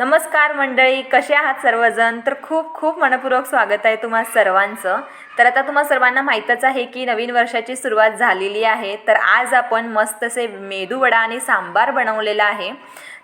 नमस्कार मंडळी कसे आहात सर्वजण? तर खूप खूप मनपूर्वक स्वागत आहे तुम्हा सर्वांचं. तर आता तुम्हा सर्वांना माहीतच आहे की नवीन वर्षाची सुरुवात झालेली आहे. तर आज आपण मस्त असे मेदूवडा आणि सांबार बनवलेला आहे.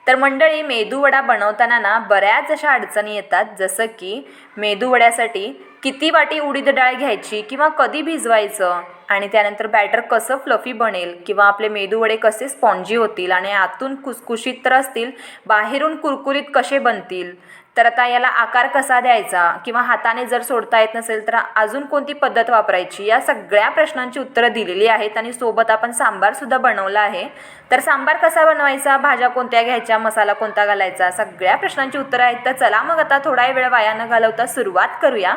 तर मंडळी मेदूवडा बनवताना ना बऱ्याच अशा अडचणी येतात. जसं की मेदूवड्यासाठी किती वाटी उडीद डाळ घ्यायची किंवा कधी भिजवायचं? आणि त्यानंतर बॅटर कसं फ्लफी बनेल? किंवा आपले मेदूवडे कसे स्पॉन्जी होतील? आणि आतून कुसकुशीत तर असतील बाहेरून कुरकुरीत कसे बनतील? तर आता याला आकार कसा द्यायचा किंवा हाताने जर सोडता येत नसेल तर अजून कोणती पद्धत वापरायची? या सगळ्या प्रश्नांची उत्तरं दिलेली आहेत आणि सोबत आपण सांबारसुद्धा बनवला आहे. तर सांबार कसा बनवायचा? भाज्या कोणत्या घ्यायच्या? मसाला कोणता घालायचा? सगळ्या प्रश्नांची उत्तरं आहेत. तर चला मग आता थोडा वेळ वाया न घालवता सुरुवात करूया.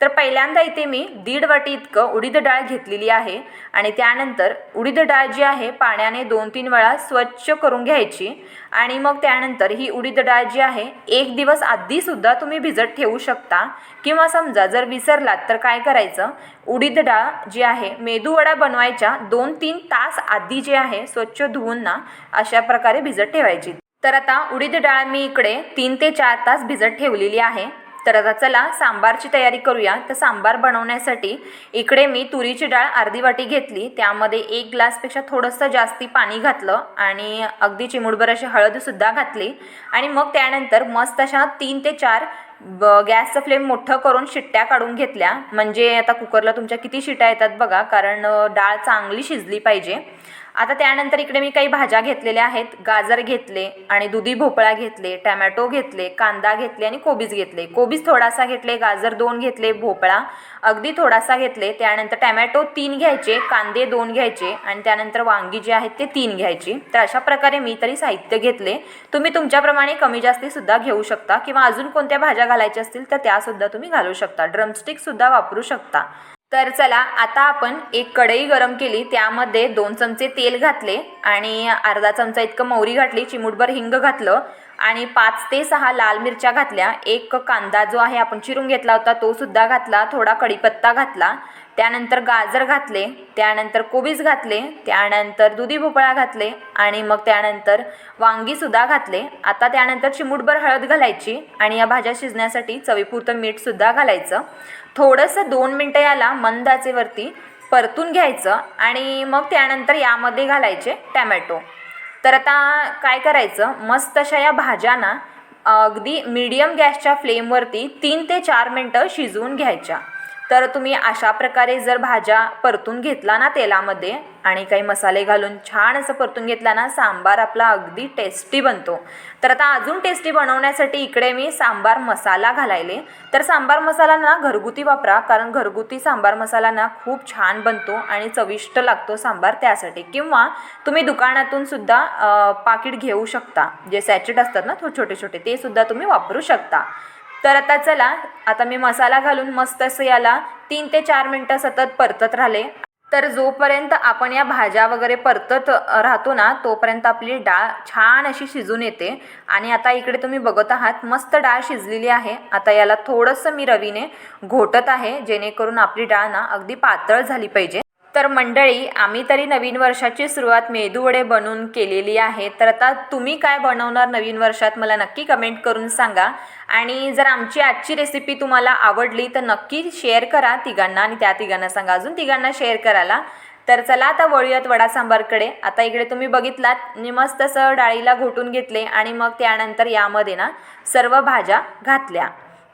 तर पहिल्यांदा इथे मी दीड वाटी इतकं उडीद डाळ घेतलेली आहे आणि त्यानंतर उडीद डाळ जी आहे पाण्याने दोन तीन वेळा स्वच्छ करून घ्यायची आणि मग त्यानंतर ही उडीद डाळ जी आहे एक दिवस आधीसुद्धा तुम्ही भिजत ठेवू शकता. किंवा समजा जर विसरलात तर काय करायचं? उडीद डाळ जी आहे मेदूवडा बनवायच्या दोन तीन तास आधी जे आहे स्वच्छ धुवून ना अशा प्रकारे भिजत ठेवायची. तर आता उडीद डाळ मी इकडे तीन ते चार तास भिजत ठेवलेली आहे. तर आता चला सांबारची तयारी करूया. तर सांबार बनवण्यासाठी इकडे मी तुरीची डाळ अर्धी वाटी घेतली. त्यामध्ये एक ग्लासपेक्षा थोडंसं जास्ती पाणी घातलं आणि अगदी चिमूटभर अशी हळदसुद्धा घातली. आणि मग त्यानंतर मस्त अशा तीन ते चार ब गॅसचं फ्लेम मोठं करून शिट्ट्या काढून घेतल्या. म्हणजे आता कुकरला तुमच्या किती शिट्या येतात बघा कारण डाळ चांगली शिजली पाहिजे. आता त्यानंतर इकडे मी काही भाज्या घेतलेल्या आहेत. गाजर घेतले आणि दुधी भोपळा घेतले टॅमॅटो घेतले कांदा घेतले आणि कोबीज घेतले. कोबीज थोडासा घेतले गाजर दोन घेतले भोपळा अगदी थोडासा घेतले. त्यानंतर टॅमॅटो तीन घ्यायचे कांदे दोन घ्यायचे आणि त्यानंतर वांगी जे आहेत ते तीन घ्यायची. तर अशा प्रकारे मी तरी साहित्य घेतले. तुम्ही तुमच्याप्रमाणे कमी जास्तीसुद्धा घेऊ शकता किंवा अजून कोणत्या भाज्या घालायच्या असतील तर त्यासुद्धा तुम्ही घालू शकता. ड्रमस्टिकसुद्धा वापरू शकता. तर चला आता आपण एक कढई गरम केली त्यामध्ये दोन चमचे तेल घातले आणि अर्धा चमचा इतकं मोहरी घातली चिमूटभर हिंग घातलं आणि पाच ते सहा लाल मिरच्या घातल्या. एक कांदा जो आहे आपण चिरून घेतला होता तो सुद्धा घातला थोडा कढीपत्ता घातला. त्यानंतर गाजर घातले त्यानंतर कोबीज घातले त्यानंतर दुधी भोपळा घातले आणि मग त्यानंतर वांगीसुद्धा घातले. आता त्यानंतर चिमूटभर हळद घालायची आणि या भाज्या शिजण्यासाठी चवीपुरतं मीठसुद्धा घालायचं. थोडंसं दोन मिनटं याला मंद आचेवरती परतून घ्यायचं आणि मग त्यानंतर यामध्ये घालायचे टॅमॅटो. तर आता काय करायचं? मस्त अशा या भाज्यांना अगदी मीडियम गॅसच्या फ्लेमवरती तीन ते चार मिनटं शिजवून घ्यायच्या. तर तुम्ही अशा प्रकारे जर भाज्या परतून घेतला ना तेलामध्ये आणि काही मसाले घालून छान असं परतून घेतला ना सांबार आपला अगदी टेस्टी बनतो. तर आता अजून टेस्टी बनवण्यासाठी इकडे मी सांबार मसाला घालायले. तर सांबार मसाला ना घरगुती वापरा कारण घरगुती सांबार मसाला ना खूप छान बनतो आणि चविष्ट लागतो सांबार त्यासाठी. किंवा तुम्ही दुकानातून सुद्धा पाकिट घेऊ शकता. जे सॅचेट असतात ना छोटे छोटे ते सुद्धा तुम्ही वापरू शकता. तर आता चला आता मी मसाला घालून मस्त असं याला तीन ते चार मिनटं सतत परतत राहिले. तर जोपर्यंत आपण या भाज्या वगैरे परतत राहतो ना तोपर्यंत आपली डाळ छान अशी शिजून येते. आणि आता इकडे तुम्ही बघत आहात मस्त डाळ शिजलेली आहे. आता याला थोडंसं मी रवीने घोटत आहे जेणेकरून आपली डाळ ना अगदी पातळ झाली पाहिजे. तर मंडळी आम्ही तरी नवीन वर्षाची सुरुवात मेदूवडे बनवून केलेली आहे. तर आता तुम्ही काय बनवणार नवीन वर्षात मला नक्की कमेंट करून सांगा. आणि जर आमची आजची रेसिपी तुम्हाला आवडली तर नक्की शेअर करा तिघांना आणि त्या तिघांना सांगा. अजून तिघांना शेअर करायला. तर चला आता वळूयात वडा सांबारकडे. आता इकडे तुम्ही बघितलात मी मस्त असं डाळीला घोटून घेतले आणि मग त्यानंतर यामध्ये ना सर्व भाज्या घातल्या.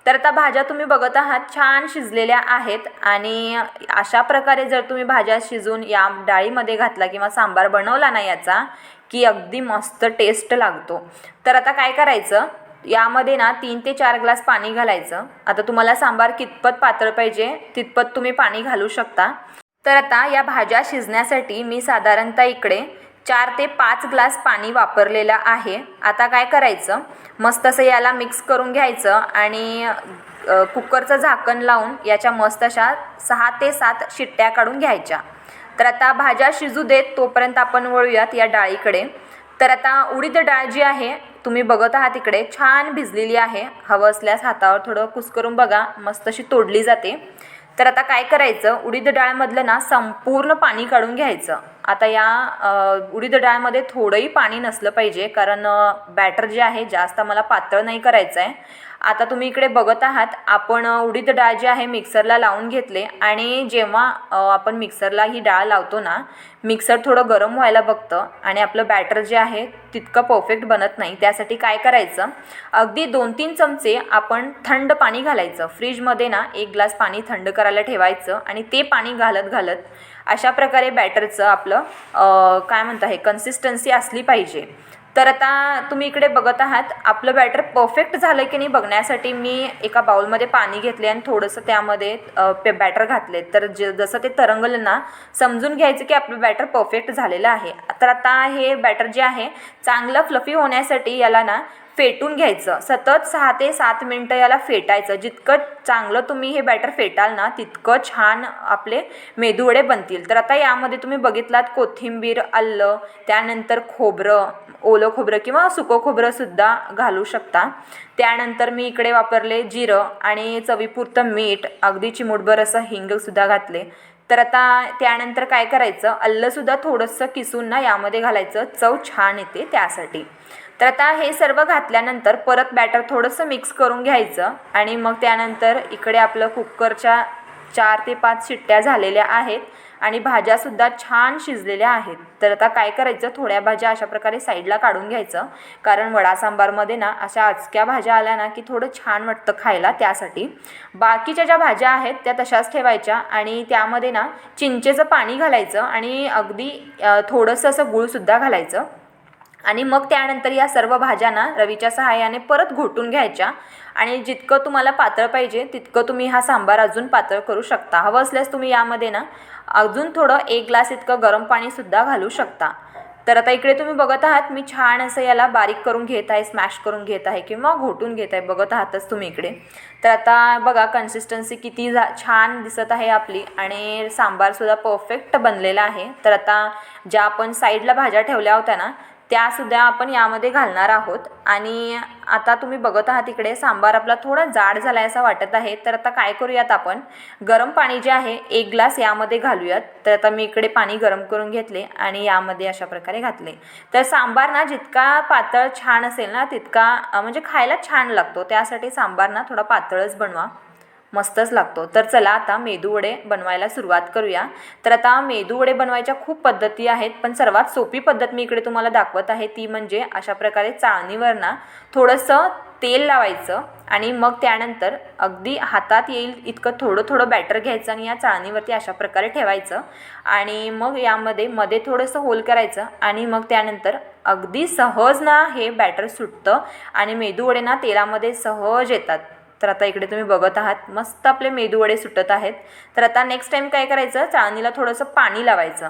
तर आता भाज्या तुम्ही बघत आहात छान शिजलेल्या आहेत आणि अशा प्रकारे जर तुम्ही भाज्या शिजून या डाळीमध्ये घातला किंवा सांबार बनवला ना याचा की अगदी मस्त टेस्ट लागतो. तर आता काय करायचं? यामध्ये ना तीन ते चार ग्लास पाणी घालायचं. आता तुम्हाला सांबार कितपत पातळ पाहिजे तितपत तुम्ही पाणी घालू शकता. तर आता या भाज्या शिजण्यासाठी मी साधारणतः इकडे चार ते पाच ग्लास पाणी वापरलेलं आहे. आता काय करायचं? मस्त असं याला मिक्स करून घ्यायचं आणि कुकरचं झाकण लावून याच्या मस्त अशा सहा ते सात शिट्ट्या काढून घ्यायच्या. तर आता भाज्या शिजू देत तोपर्यंत आपण वळूयात या डाळीकडे. तर आता उडीद डाळ जी आहे तुम्ही बघत आहात इकडे छान भिजलेली आहे. हवं असल्यास हातावर थोडं कुस्करून बघा मस्त अशी तोडली जाते. तर आता काय करायचं? उडीद डाळमधलं ना संपूर्ण पाणी काढून घ्यायचं. आता या उडीद डाळमध्ये थोडंही पाणी नसलं पाहिजे कारण बॅटर जे आहे जास्त मला पातळ नाही करायचं आहे आता तुम्ही इकडे बघत आहात आपण उडीद डाळ जी आहे मिक्सरला लावून घेतले आणि जेव्हा आपण मिक्सरला ही डाळ लावतो ना मिक्सर थोडं गरम व्हायला बघतं आणि आपलं बॅटर जे आहे तितकं परफेक्ट बनत नाही. त्यासाठी काय करायचं अगदी दोन तीन चमचे आपण थंड पाणी घालायचं. फ्रीजमध्ये ना एक ग्लास पाणी थंड करायला ठेवायचं आणि ते पाणी घालत घालत अशा प्रकारे बॅटरचं आपलं काय म्हणतं हे कन्सिस्टन्सी असली पाहिजे. तर आता तुम्ही इकडे बघत आहात आपलं बॅटर परफेक्ट झालं की नाही बघण्यासाठी मी एका बाउलमध्ये पाणी घेतले आणि थोडंसं त्यामध्ये पे बॅटर घातले तर ज जसं ते तरंगलं ना समजून घ्यायचं की आपलं बॅटर परफेक्ट झालेलं आहे. तर आता हे बॅटर जे आहे चांगलं फ्लफी होण्यासाठी याला ना फेटून घ्यायचं. सतत सहा ते सात मिनटं याला फेटायचं. जितकं चांगलं तुम्ही हे बॅटर फेटाल ना तितकं छान आपले मेदूवडे बनतील. तर आता यामध्ये तुम्ही बघितलात कोथिंबीर आलं त्यानंतर खोबरं ओलं खोबरं किंवा सुकं खोबरंसुद्धा घालू शकता. त्यानंतर मी इकडे वापरले जिरं आणि चवीपुरतं मीठ. अगदी चिमुटभर असं हिंगसुद्धा घातले. तर आता त्यानंतर काय करायचं? अल्लंसुद्धा थोडंसं किसून ना यामध्ये घालायचं. चव छान येते त्यासाठी. तर आता हे सर्व घातल्यानंतर परत बॅटर थोडंसं मिक्स करून घ्यायचं आणि मग त्यानंतर इकडे आपलं कुकरच्या चार ते पाच शिट्ट्या झालेल्या आहेत. आणि भाज्यासुद्धा छान शिजलेल्या आहेत. तर आता काय करायचं? थोड्या भाज्या अशा प्रकारे साईडला काढून घ्यायचं. कारण वडा सांबारमध्ये ना अशा आजक्या भाज्या आल्या ना की थोडं छान वाटतं खायला त्यासाठी. बाकीच्या ज्या भाज्या आहेत त्या तशाच ठेवायच्या आणि त्यामध्ये ना चिंचेचं पाणी घालायचं आणि अगदी थोडंसं असं गूळसुद्धा घालायचं. आणि मग त्यानंतर या सर्व भाज्या ना रवीच्या सहाय्याने परत घोटून घ्यायच्या. आणि जितकं तुम्हाला पातळ पाहिजे तितकं तुम्ही हा सांबार अजून पातळ करू शकता. हवं असल्यास तुम्ही यामध्ये ना अजून थोडं एक ग्लास इतकं गरम पाणीसुद्धा घालू शकता. तर आता इकडे तुम्ही बघत आहात मी छान असं याला बारीक करून घेत आहे स्मॅश करून घेत आहे किंवा घोटून घेत आहे. बघत आहातच तुम्ही इकडे. तर आता बघा कन्सिस्टन्सी किती जा छान दिसत आहे आपली आणि सांबारसुद्धा परफेक्ट बनलेला आहे. तर आता ज्या आपण साईडला भाज्या ठेवल्या होत्या ना त्यासुद्धा आपण यामध्ये घालणार आहोत. आणि आता तुम्ही बघत आहात इकडे सांबार आपला थोडा जाड झाला आहे असं वाटत आहे. तर आता काय करूयात आपण? गरम पाणी जे आहे एक ग्लास यामध्ये घालूयात. तर आता मी इकडे पाणी गरम करून घेतले आणि यामध्ये अशा प्रकारे घातले. तर सांबार ना जितका पातळ छान असेल ना तितका म्हणजे खायला छान लागतो. त्यासाठी सांबार ना थोडा पातळच बनवा. मस्तच लागतो. तर चला आता मेदूवडे बनवायला सुरुवात करूया. तर आता मेदूवडे बनवायच्या खूप पद्धती आहेत पण सर्वात सोपी पद्धत मी इकडे तुम्हाला दाखवत आहे ती म्हणजे अशा प्रकारे चाळणीवर ना थोडंसं तेल लावायचं आणि मग त्यानंतर अगदी हातात येईल इतकं थोडं थोडं बॅटर घ्यायचं आणि या चाळणीवरती अशा प्रकारे ठेवायचं. आणि मग यामध्ये मध्ये थोडंसं होल करायचं आणि मग त्यानंतर अगदी सहज ना हे बॅटर सुटतं आणि मेदूवडे ना तेलामध्ये सहज येतात. तर आता इकडे तुम्ही बघत आहात मस्त आपले मेदूवडे सुटत आहेत. तर आता नेक्स्ट टाईम काय करायचं चाळणीला थोडंसं पाणी लावायचं.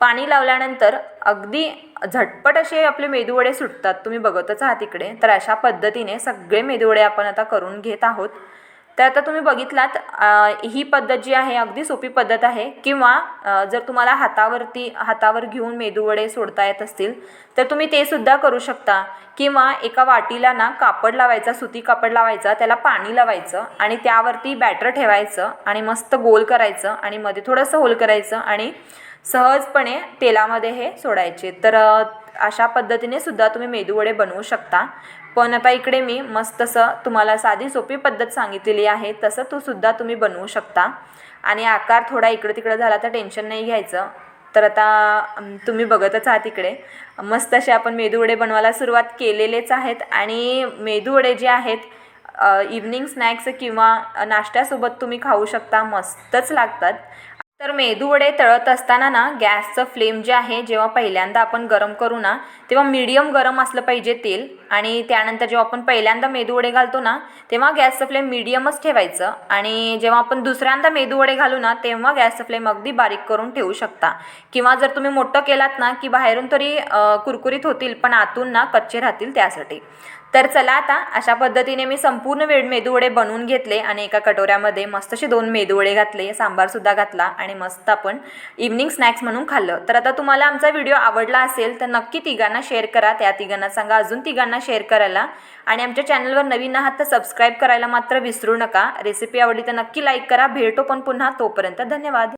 पाणी लावल्यानंतर अगदी झटपट असे आपले मेदूवडे सुटतात तुम्ही बघतच आहात इकडे. तर अशा पद्धतीने सगळे मेदूवडे आपण आता करून घेत आहोत. तर आता तुम्ही बघितलात ही पद्धत जी आहे अगदी सोपी पद्धत आहे. किंवा जर तुम्हाला हातावरती हातावर घेऊन मेदूवडे सोडता येत असतील तर तुम्ही ते सुद्धा करू शकता. किंवा एका वाटीला ना कापड लावायचा सुती कापड लावायचा त्याला पाणी लावायचं आणि त्यावरती बॅटर ठेवायचं आणि मस्त गोल करायचं आणि मध्ये थोडंसं होल करायचं आणि सहजपणे तेलामध्ये हे सोडायचे. तर अशा पद्धतीने सुद्धा तुम्ही मेदूवडे बनवू शकता. पण आता इकडे मी मस्त असं तुम्हाला साधी सोपी पद्धत सांगितलेली आहे. तसं तो सुद्धा तुम्ही बनवू शकता. आणि आकार थोडा इकडं तिकडं झाला तर टेन्शन नाही घ्यायचं. तर आता तुम्ही बघतच आहात इकडे. मस्त असे आपण मेदूवडे बनवायला सुरुवात केलेलेच आहेत. आणि मेदूवडे जे आहेत इव्हनिंग स्नॅक्स किंवा नाश्त्यासोबत तुम्ही खाऊ शकता. मस्तच लागतात. तर मेदूवडे तळत असताना ना गॅसचं फ्लेम जे आहे जेव्हा पहिल्यांदा आपण गरम करू ना तेव्हा मीडियम गरम असलं पाहिजे तेल. आणि त्यानंतर जेव्हा आपण पहिल्यांदा मेदूवडे घालतो ना तेव्हा गॅसचं फ्लेम मीडियमच ठेवायचं. आणि जेव्हा आपण दुसऱ्यांदा मेदूवडे घालू ना तेव्हा गॅसचं फ्लेम अगदी बारीक करून ठेवू शकता. किंवा जर तुम्ही मोठं केलात ना की बाहेरून तरी कुरकुरीत होतील पण आतून ना कच्चे राहतील त्यासाठी. तर चला आता अशा पद्धतीने मी संपूर्ण वेळ मेदूवडे बनवून घेतले आणि एका कटोऱ्यामध्ये मस्त असे दोन मेदूवडे घातले सांबारसुद्धा घातला आणि मस्त आपण इव्हनिंग स्नॅक्स म्हणून खाल्लं. तर आता तुम्हाला आमचा व्हिडिओ आवडला असेल तर नक्की तिघांना शेअर करा. त्या तिघांना सांगा अजून तिघांना शेअर करायला. आणि आमच्या चॅनलवर नवीन आहात तर सबस्क्राईब करायला मात्र विसरू नका. रेसिपी आवडली तर नक्की लाईक करा. भेटो पण पुन्हा. तोपर्यंत धन्यवाद.